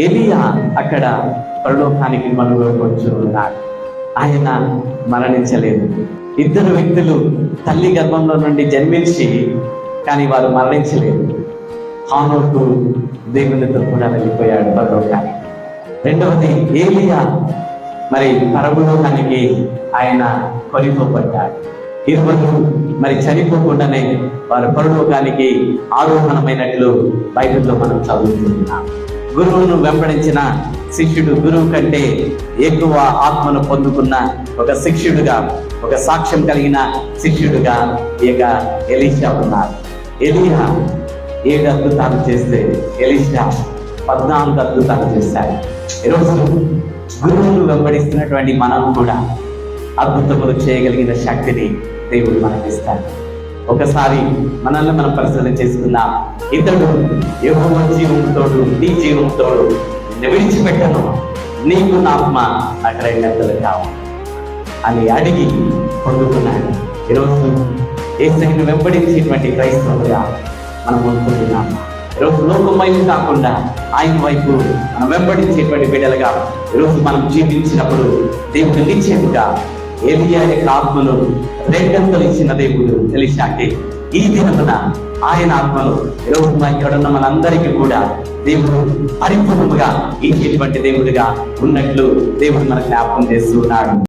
ఎలియా అక్కడ పరలోకానికి మనుగొచ్చున్నాడు ఆయన మరణించలేదు. ఇద్దరు వ్యక్తులు తల్లి గర్భంలో నుండి జన్మించి కానీ వారు మరణించలేదు. హానోకు దేవునితో కూడా వెళ్ళిపోయాడు పరలోకానికి. రెండవది ఏలియా మరి పరలోకానికి ఆయన కొనిపోబడ్డాడు. ఇరువురు మరి చనిపోకుండానే వారు పరలోకానికి ఆరోహణమైనట్లు బైబిల్లో మనం చదువుతున్నాం గురువును వెంబడించిన శిష్యుడు గురువు కంటే ఎక్కువ ఆత్మను పొందుకున్న ఒక శిష్యుడుగా ఒక సాక్ష్యం కలిగిన శిష్యుడుగా ఇక ఎలీషా ఉన్నారు. ఎలియా ఏడు అద్భుతాలు చేస్తే ఎలీషా పద్నాలుగు అద్భుతాలు చేశాడు. ఈరోజు గురువును వెంబడిస్తున్నటువంటి మనం కూడా అద్భుతములు చేయగలిగిన శక్తిని దేవుడు మనకిస్తాడు. ఒకసారి మనల్ని మనం పరిశీలన చేసుకుందాం. ఇతడు యెహోవా జీవంతోడు నీ జీవంతోడు విడిచిపెట్టను నీకు నా ఆత్మ అక్కడ నెత్తలు కావు అని అడిగి పొందుకున్నాడు. ఈరోజు ఏసైను వెంబడించేటువంటి క్రైస్తవులుగా మనం ఉంటున్నాం ఈరోజు లోకం వైపు కాకుండా ఆయన వైపు మనం వెంబడించేటువంటి బిడ్డలుగా ఈరోజు మనం జీవించినప్పుడు దేవుడు నిశ్చయముగా ఏది యొక్క ఆత్మను రెండంతలు ఇచ్చిన దేవుడు తెలిసాకే ఈ దినమున ఆయన ఆత్మలో ఈరోజు మా మనందరికీ కూడా దేవుడు పరిపూర్ణముగా ఇచ్చేటువంటి దేవుడిగా ఉన్నట్లు దేవుడు మనకు జ్ఞాపకం చేస్తున్నాడు